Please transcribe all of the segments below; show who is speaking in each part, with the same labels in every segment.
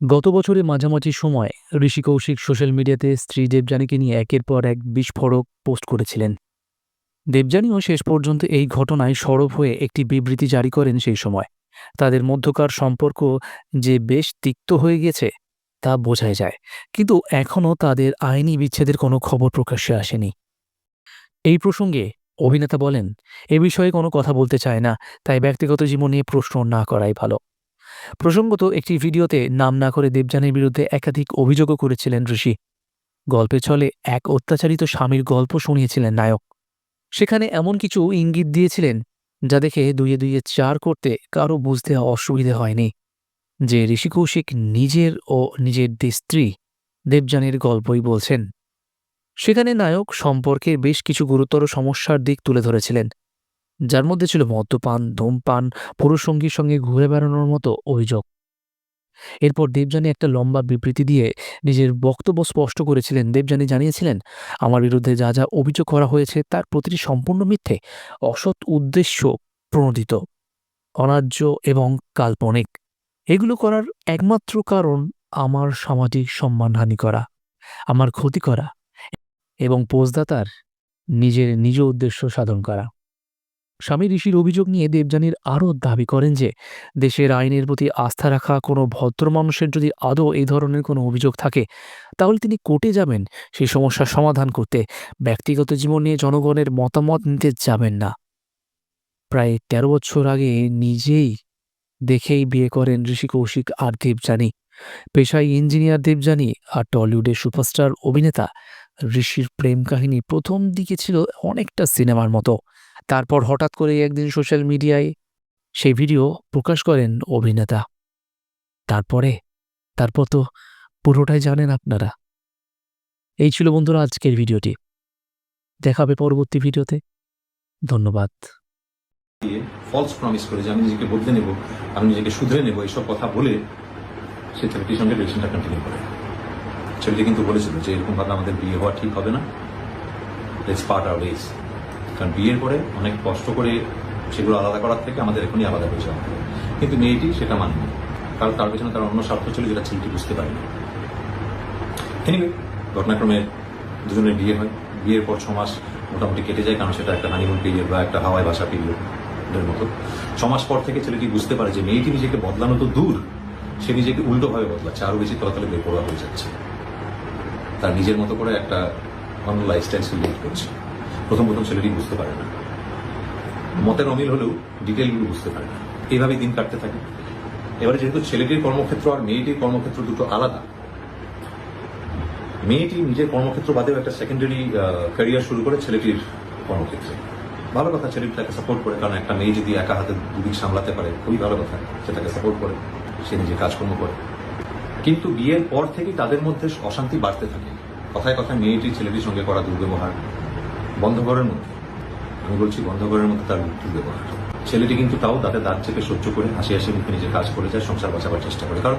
Speaker 1: গত বছরে মাঝামাঝি সময় ঋষি কৌশিক সোশ্যাল মিডিয়াতে স্ত্রী দেবযানীকে নিয়ে একের পর এক বিস্ফোরক পোস্ট করেছিলেন। দেবযানীও শেষ পর্যন্ত এই ঘটনায় সরব হয়ে একটি বিবৃতি জারি করেন সেই সময়। তাদের মধ্যকার সম্পর্ক যে বেশ তিক্ত হয়ে গেছে, তা বোঝাই যায়। কিন্তু এখনও তাদের আইনি বিচ্ছেদের কোনো খবর প্রকাশ্যে আসেনি। এই প্রসঙ্গে অভিনেতা বলেন, এ বিষয়ে কোনো কথা বলতে চায় না, তাই ব্যক্তিগত জীবন নিয়ে প্রশ্ন না করাই ভালো। প্রসঙ্গত একটি ভিডিওতে নাম না করে দেবযানের বিরুদ্ধে একাধিক অভিযোগও করেছিলেন ঋষি। গল্পে চলে এক অত্যাচারিত স্বামীর গল্প শুনিয়েছিলেন নায়ক। সেখানে এমন কিছু ইঙ্গিত দিয়েছিলেন যা দেখে দুইয়ে দুইয়ে চার করতে কারও বুঝতে অসুবিধে হয়নি। যে ঋষি কৌশিক নিজের ও নিজের স্ত্রী দেবযানীর গল্পই বলছেন। সেখানে নায়ক সম্পর্কের বেশ কিছু গুরুতর সমস্যার দিক তুলে ধরেছিলেন। যার মধ্যে ছিল মদ্যপান, ধূমপান পুরুষসঙ্গীর সঙ্গে ঘুরে বেড়ানোর মতো অভিযোগ। এরপর দেবযানী একটা লম্বা বিবৃতি দিয়ে নিজের বক্তব্য স্পষ্ট করেছিলেন। দেবযানী জানিয়েছিলেন, আমার বিরুদ্ধে যা যা অভিযোগ করা হয়েছে, তার প্রতিটি সম্পূর্ণ মিথ্যে, অসৎ উদ্দেশ্য প্রণোদিত, অনার্য এবং কাল্পনিক। এগুলো করার একমাত্র কারণ আমার সামাজিক সম্মানহানি করা, আমার ক্ষতি করা এবং পোজদাতার নিজের নিজ উদ্দেশ্য সাধন করা। স্বামী ঋষির অভিযোগ নিয়ে দেবযানীর আরও দাবি করেন যে, দেশের আইনের প্রতি আস্থা রাখা কোনো ভদ্র মানুষের যদি আদৌ এই ধরনের কোনো অভিযোগ থাকে, তাহলে তিনি কোর্টে যাবেন। সেই সমস্যার সমাধান করতে ব্যক্তিগত জীবন নিয়ে জনগণের মতামত নিতে যাবেন না। প্রায় তেরো বছর আগে নিজেই দেখেই বিয়ে করেন ঋষি কৌশিক আর দেবযানী। পেশায় ইঞ্জিনিয়ার দেবযানী আর টলিউডের সুপারস্টার অভিনেতা। ঋষির প্রেম কাহিনী প্রথম দিকে ছিল অনেকটা সিনেমার মতো। তারপর হঠাৎ করে একদিন সোশ্যাল মিডিয়ায় সেই ভিডিও প্রকাশ করেন অভিনেতা। তারপরে, তারপর তো পুরোটাই জানেন আপনারা। এই ছিল বন্ধুরা আজকের ভিডিওটি। দেখাবে পরবর্তী ভিডিওতে। ধন্যবাদ।
Speaker 2: ফলস প্রমিস করে যে আমি নিজেকে বদলে নেব, আমি নিজেকে শুধরে নেব, এইসব কথা বলে সে ছেলেটির সঙ্গে রিলেশনটা কন্টিনিউ করে। ছেলেটি কিন্তু বলেছিল যে এরকম ভাবে আমাদের বিয়ে হওয়া ঠিক হবে না। লেটস পার্ট কারণ বিয়ের পরে অনেক কষ্ট করে সেগুলো আলাদা করার থেকে আমাদের এখনই আলাদা হয়ে যাওয়া কিন্তু মেয়েটি সেটা মানেনি। কারণ তার পেছনে তার অন্য স্বার্থ ছিল যেটা ছেলেটি বুঝতে পারেনি। এনিওয়ে ঘটনাক্রমে দুজনের বিয়ে হয়। বিয়ের পর ছমাস মোটামুটি কেটে যায়, কারণ সেটা একটা হানিমুন পিরিয়ড বা একটা হাওয়ায় ভাষা পিরিয়ডের মতো। ছমাস পর থেকে ছেলেটি বুঝতে পারে যে মেয়েটি নিজেকে বদলানো তো দূর। সে নিজেকে উল্টোভাবে বদলাচ্ছে আরও বেশি তলাতলে বেপরোয়া হয়ে যাচ্ছে। তার নিজের মতো করে একটা অন্য লাইফস্টাইল সে লিড করছে। প্রথম প্রথম ছেলেটি বুঝতে পারে না। মতের অমিল হলেও ডিটেলগুলো বুঝতে পারে না। এইভাবেই দিন কাটতে থাকে। এবারে যেহেতু ছেলেটির কর্মক্ষেত্র আর মেয়েটির কর্মক্ষেত্র দুটো আলাদা, মেয়েটি নিজের কর্মক্ষেত্র বাদেও একটা সেকেন্ডারি ক্যারিয়ার শুরু করে ছেলেটির কর্মক্ষেত্রে। ভালো কথা, ছেলেটি তাকে সাপোর্ট করে। কারণ একটা মেয়ে যদি একা হাতে দুদিক সামলাতে পারে, খুবই ভালো কথা, সে তাকে সাপোর্ট করে, সে নিজে কাজকর্ম করে। কিন্তু বিয়ের পর থেকেই তাদের মধ্যে অশান্তি বাড়তে থাকে। কথায় কথায় মেয়েটি ছেলেটির সঙ্গে করা দুর্ব্যবহার বন্ধ ঘরের মধ্যে আমি বলছি, বন্ধ ঘরের মধ্যে তার দুর্ব্যবহার ছেলেটি কিন্তু তাও তাতে দাঁত চেপে সহ্য করে হাসি হাসি মুখে নিজে কাজ করে যায়, সংসার বাঁচাবার চেষ্টা করে। কারণ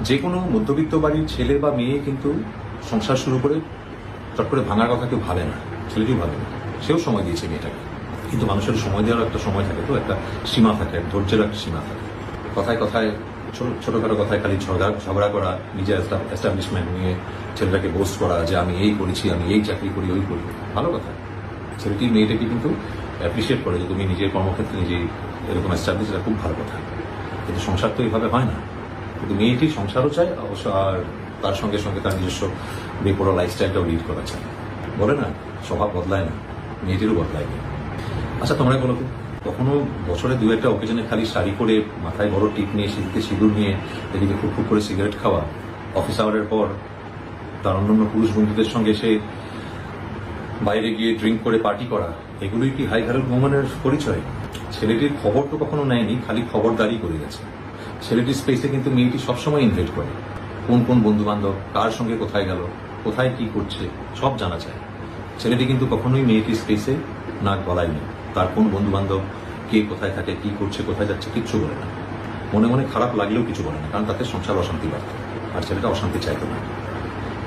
Speaker 2: যে কোনো মধ্যবিত্ত বাড়ির ছেলে বা মেয়ে কিন্তু সংসার শুরু করে চট করে ভাঙার কথা কেউ ভাবে না। ছেলেটিও ভাবে না। সেও সময় দিয়েছে মেয়েটাকে। কিন্তু মানুষের সময় দেওয়ার একটা সময় থাকে তো, একটা সীমা থাকে ধৈর্যের একটা সীমা থাকে। কথায় কথায় ছোটখাটো কথায় খালি ঝগড়া ঝগড়া করা, নিজের এস্টাবলিশমেন্ট নিয়ে ছেলেটাকে বোস্ট করা যে আমি এই করেছি, আমি এই চাকরি করি, ওই করি। ভালো কথা। ছেলেটি, মেয়েটাকে কিন্তু অ্যাপ্রিসিয়েট করে যে তুমি নিজের কর্মক্ষেত্রে নিজেই এরকম এস্টাবলিশ এটা খুব ভালো কথা। কিন্তু সংসার তো এইভাবে হয় না। কিন্তু মেয়েটি সংসারও চায়, অবশ্য আর তার সঙ্গে সঙ্গে তার নিজস্ব বেপরো লাইফস্টাইলটাও লিড করা চায়। বলে না, স্বভাব বদলায় না, মেয়েটিরও বদলায় না। আচ্ছা তোমরা বলো তো কখনো বছরে দু একটা অকেজনে খালি শাড়ি পরে মাথায় বড় টিপ নিয়ে, সিঁড়িতে সিঁদুর নিয়ে, এদিকে খুব খুব করে সিগারেট খাওয়া। অফিস আওয়ারের পর তার অন্যান্য পুরুষ বন্ধুদের সঙ্গে সে বাইরে গিয়ে ড্রিঙ্ক করে পার্টি করা, এগুলোই কি হাই ভ্যালু উমেনের পরিচয়? ছেলেটির খবর তো কখনো নেয়নি, খালি খবরদারি করে গেছে। ছেলেটির স্পেসে কিন্তু মেয়েটি সবসময় ইনভাইট করে। কোন কোন বন্ধু বান্ধব কার সঙ্গে কোথায় গেল, কোথায় কি করছে, সব জানা যায়। ছেলেটি কিন্তু কখনোই মেয়েটির স্পেসে নাক গলায়নি। তার কোন বন্ধু বান্ধব কে কোথায় থাকে, কি করছে, কোথায় যাচ্ছে, কিচ্ছু বলে না। মনে মনে খারাপ লাগলেও কিছু বলে না, কারণ তাতে সংসার অশান্তি বাড়ত, আর ছেলেটা অশান্তি চাইতো না।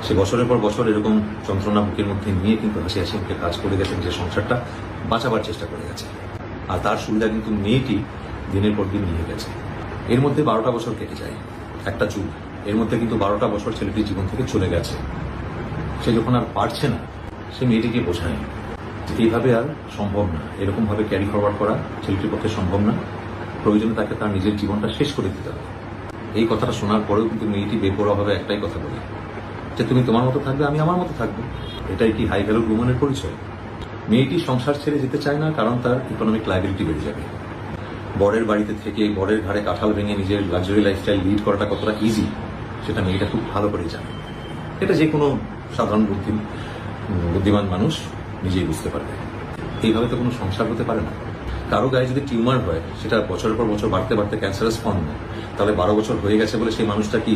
Speaker 2: সে বছরের পর বছর এরকম যন্ত্রণা বুকের মধ্যে নিয়ে কিন্তু হাসি হাসি মুখে কাজ করে গেছেন যে সংসারটা বাঁচাবার চেষ্টা করে গেছে। আর তার সুবিধা কিন্তু মেয়েটি দিনের পর দিন নিয়ে গেছে। এর মধ্যে বারোটা বছর কেটে যায়, একটা চুল। এর মধ্যে কিন্তু বারোটা বছর ছেলেটির জীবন থেকে চলে গেছে। সে যখন আর পারছে না, সে মেয়েটিকে বোঝায় এইভাবে আর সম্ভব না। এরকম ভাবে ক্যারি ফরওয়ার্ড করা ছেলেটির পক্ষে সম্ভব না। প্রয়োজনে তাকে তার নিজের জীবনটা শেষ করে দিতে হবে। এই কথাটা শোনার পরেও কিন্তু মেয়েটি বেপরোয়াভাবে একটাই কথা বলে, যে তুমি তোমার মতো থাকবে, আমি আমার মতো থাকব। এটাই কি হাই ভ্যালু উমেনের পরিচয়? মেয়েটি সংসার ছেড়ে যেতে চায় না, কারণ তার ইকোনমিক লাইবিলিটি বেড়ে যাবে। বরের বাড়িতে থেকে বরের ঘাড়ে কাঁঠাল ভেঙে নিজের লাক্সারি লাইফস্টাইল লিড করাটা কতটা ইজি সেটা মেয়েটা খুব ভালো করে জানে। এটা যে কোনো সাধারণ বুদ্ধি বুদ্ধিমান মানুষ নিজেই বুঝতে পারবে। এইভাবে তো কোনো সংসার হতে পারে না। কারও গায়ে যদি টিউমার হয়, সেটা বছরের পর বছর বাড়তে বাড়তে ক্যান্সারাস ফর্ম নেয়। তাহলে বারো বছর হয়ে গেছে বলে সেই মানুষটা কি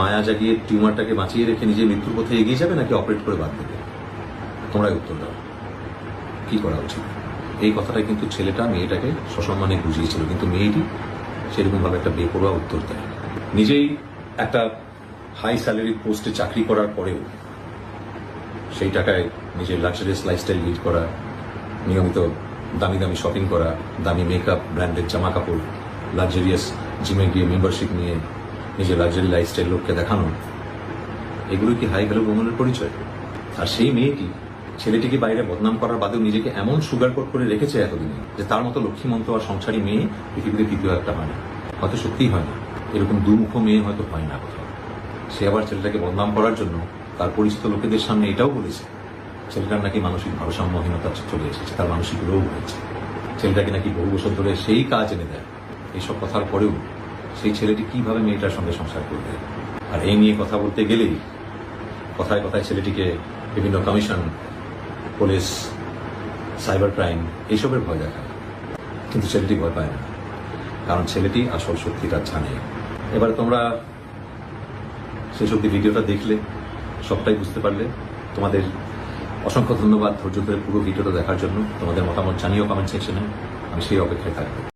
Speaker 2: মায়া জাগিয়ে টিউমারটাকে বাঁচিয়ে রেখে নিজের মৃত্যুর পথে এগিয়ে যাবে, নাকি অপারেট করে বাদ দেবে? তোমরাই উত্তর দাও। কি করা উচিত? এই কথাটা কিন্তু ছেলেটা মেয়েটাকে সসম্মানে বুঝিয়েছিল, কিন্তু মেয়েটি সেরকমভাবে একটা বেপরোয়া উত্তর দেয় নিজেই একটা হাই স্যালারি পোস্টে চাকরি করার পরেও সেই টাকায় নিজের লাক্সারিয়াস লাইফস্টাইল লিড করা, নিয়মিত দামি দামি শপিং করা, দামি মেকআপ ব্র্যান্ডেড জামা কাপড় লাক্সারিয়াস জিমে গিয়ে মেম্বারশিপ নিয়ে নিজের লাক্সারি লাইফস্টাইল লোককে দেখানো, এগুলো কি হাই ভ্যালু ভ্রমণের পরিচয়? আর সেই মেয়েটি, ছেলেটিকে বাইরে বদনাম করার বাদেও নিজেকে এমন সুগার কোট করে রেখেছে এতদিনে যে তার মতো লক্ষ্মীমন্ত আর সংসারী মেয়ে পৃথিবীতে দ্বিতীয় একটা হয় না। হয়তো সত্যিই হয় না। এরকম দুমুখ মেয়ে হয়তো হয় না কোথাও। সে আবার ছেলেটাকে বদনাম করার জন্য তার পরিচিত লোকেদের সামনে এটাও বলেছে, ছেলেটার নাকি মানসিক ভারসাম্যহীনতা চলে এসেছে, তার মানসিক রোগ হয়েছে। ছেলেটাকে নাকি বহু বছর ধরে সেই কাজ এনে দেয়। এইসব কথার পরেও সেই ছেলেটি কীভাবে মেয়েটার সঙ্গে সংসার করবে? আর এই নিয়ে কথা বলতে গেলেই কথায় কথায় ছেলেটিকে বিভিন্ন কমিশন, পুলিশ, সাইবার ক্রাইম এইসবের ভয় দেখায়। কিন্তু ছেলেটি ভয় পায় না, কারণ ছেলেটি আসল সত্যিটা জানে। এবারে তোমরা অব্দি ভিডিওটা দেখলে সবটাই বুঝতে পারলে। তোমাদের অসংখ্য ধন্যবাদ ধৈর্য ধরে পুরো ভিডিওটা দেখার জন্য। তোমাদের মতামত জানিও কমেন্ট সেকশনে আমি সেই অপেক্ষায় থাকব।